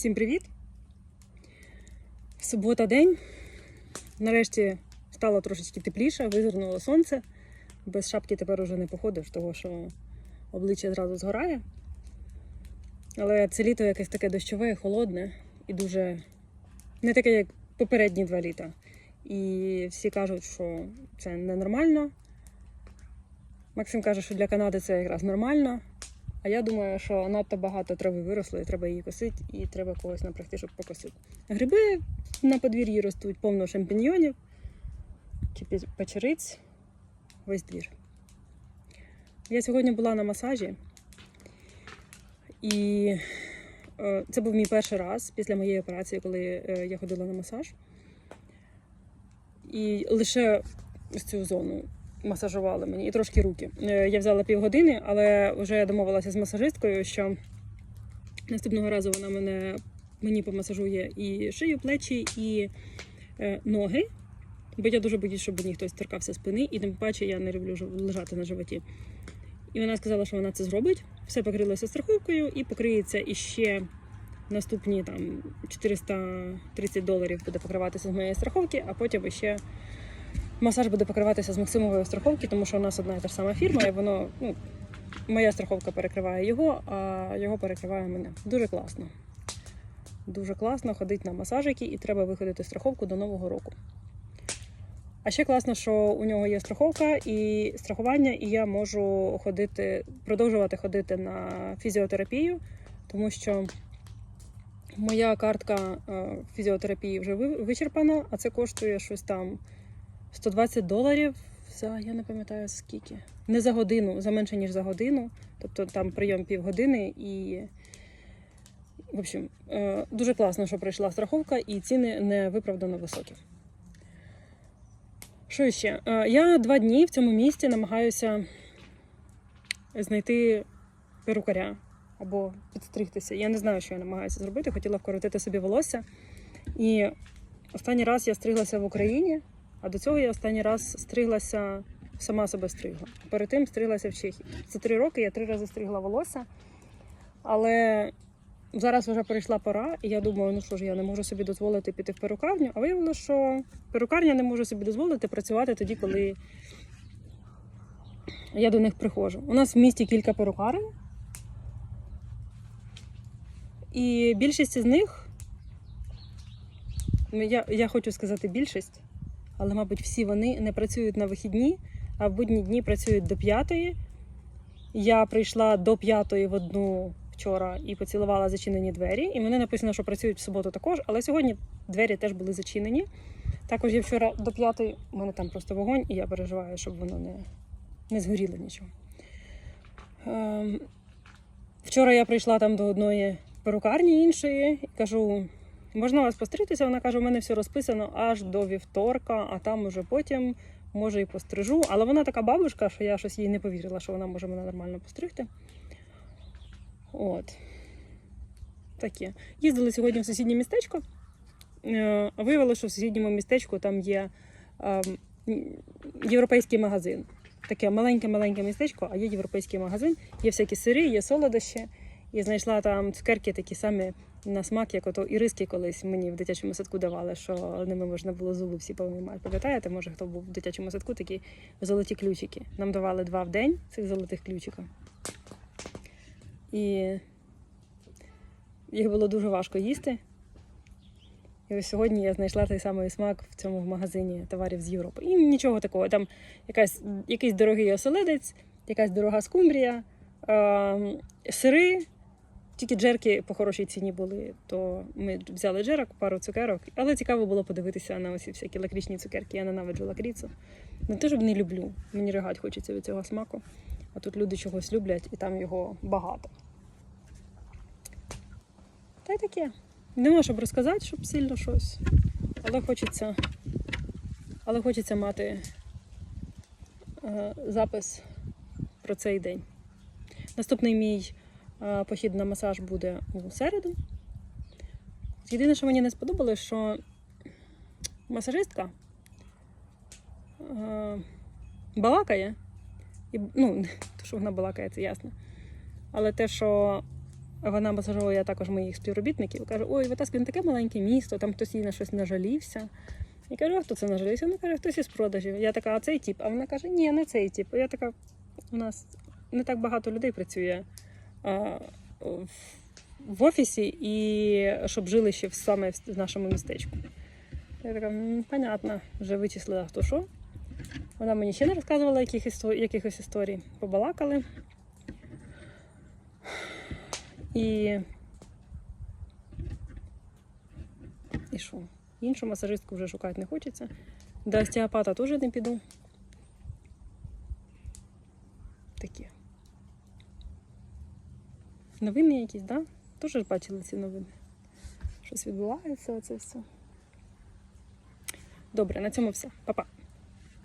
Всім привіт! Субота день. Нарешті стало трошечки тепліше, визирнуло сонце. Без шапки тепер уже не походиш, тому що обличчя зразу згорає. Але це літо якесь таке дощове, холодне і дуже не таке, як попередні два літа. І всі кажуть, що це ненормально. Максим каже, що для Канади це якраз нормально. А я думаю, що надто багато трави виросло, і треба її косити, і треба когось напрягти, щоб покосити. Гриби на подвір'ї ростуть, повно шампіньйонів чи печериць. Весь двір. Я сьогодні була на масажі, і е, це був мій перший раз після моєї операції, коли е, я ходила на масаж. І лише ось цю зону масажували мені і трошки руки. Е, Я взяла півгодини, але вже домовилася з масажисткою, що наступного разу вона мене мені помасажує і шию, плечі, і е, ноги. Бо я дуже боюсь, щоб мені хтось торкався спини, і тим паче я не люблю лежати на животі. І вона сказала, що вона це зробить. Все покрилося страховкою і покриється іще наступні там 430 доларів буде покриватися з моєї страховки, а потім іще масаж буде покриватися з Максимової страховки, тому що у нас одна і та ж сама фірма, і воно, ну, моя страховка перекриває його, а його перекриває мене. Дуже класно. Дуже класно ходити на масажики і треба виходити страховку до Нового року. А ще класно, що у нього є страховка і страхування, і я можу ходити, продовжувати ходити на фізіотерапію, тому що моя картка е, фізіотерапії вже вичерпана, а це коштує щось там 120 доларів за я не пам'ятаю скільки. Не за годину, за менше ніж за годину. Тобто там прийом півгодини і. В общем, е, дуже класно, що прийшла страховка, і ціни не виправдано високі. Що ще? Е, Я два дні в цьому місті намагаюся знайти перукаря або підстригтися. Я не знаю, що я намагаюся зробити. Хотіла вкоротити собі волосся. І останній раз я стриглася в Україні, а до цього я останній раз стриглася, сама себе стригла. Перед тим стриглася в Чехії. За три роки я три рази стригла волосся. Але зараз вже прийшла пора, і я думаю, ну що ж, я не можу собі дозволити піти в перукарню. А виявилося, що перукарня не може собі дозволити працювати тоді, коли я до них приходжу. У нас в місті кілька перукарень. І більшість із них, ну, я, я хочу сказати більшість, але, мабуть, всі вони не працюють на вихідні, а в будні дні працюють до п'ятої. Я прийшла до п'ятої в одну вчора і поцілувала зачинені двері. І мене написано, що працюють в суботу також, але сьогодні двері теж були зачинені. Також я вчора до п'ятої, у мене там просто вогонь, і я переживаю, щоб воно не, не згоріло нічого. Ем, вчора я прийшла там до одної перукарні іншої і кажу: можна вас постригтися? Вона каже, у мене все розписано аж до вівторка, а там уже потім може і пострижу. Але вона така бабушка, що я щось їй не повірила, що вона може мене нормально постригти. От. Таке. Їздили сьогодні в сусіднє містечко. Е, Виявилося, що в сусідньому містечку там є ем, європейський магазин. Таке маленьке-маленьке містечко, а є європейський магазин, є всякі сири, є солодощі. І знайшла там цукерки такі самі на смак, як ото іриски колись мені в дитячому садку давали, що ними можна було зуби всі повиймати. Пам'ятаєте, може, хто був в дитячому садку, такі золоті ключики. Нам давали два в день цих золотих ключика. І їх було дуже важко їсти. І ось сьогодні я знайшла той самий смак в цьому магазині товарів з Європи. І нічого такого. Там якась, якийсь дорогий оселедець, якась дорога скумбрія, е, сири. Тільки джерки по хорошій ціні були, то ми взяли джерок, пару цукерок. Але цікаво було подивитися на усі всякі лакрічні цукерки. Я ненавиджу лакріцу. Не те, щоб не люблю. Мені ригать хочеться від цього смаку. А тут люди чогось люблять і там його багато. Та й таке. Нема щоб розказати, щоб сильно щось. Але хочеться, але хочеться мати е, запис про цей день. Наступний мій похід на масаж буде у середу. Єдине, що мені не сподобалось, що масажистка е, балакає. І, ну, те, що вона балакає, це ясно. Але те, що Вона масажує також моїх співробітників. Каже, ой, Витаскін таке маленьке місто, там хтось їй на щось нажалівся. Я кажу, а хто це нажалився? Вона каже, хтось із продажів. Я така, а цей тип. А вона каже, ні, не цей тип. Я така, у нас не так багато людей працює в, в офісі і щоб жили ще саме в нашому містечку. Я така, понятно, вже вичислила хто що. Вона мені ще не розказувала яких якихось історій. Побалакали. І. І що? Іншу масажистку вже шукати не хочеться. До остеопата теж не піду. Такі. Новини якісь? Да? Теж бачили ці новини. Щось відбувається, оце все. Добре, на цьому все. Па-па.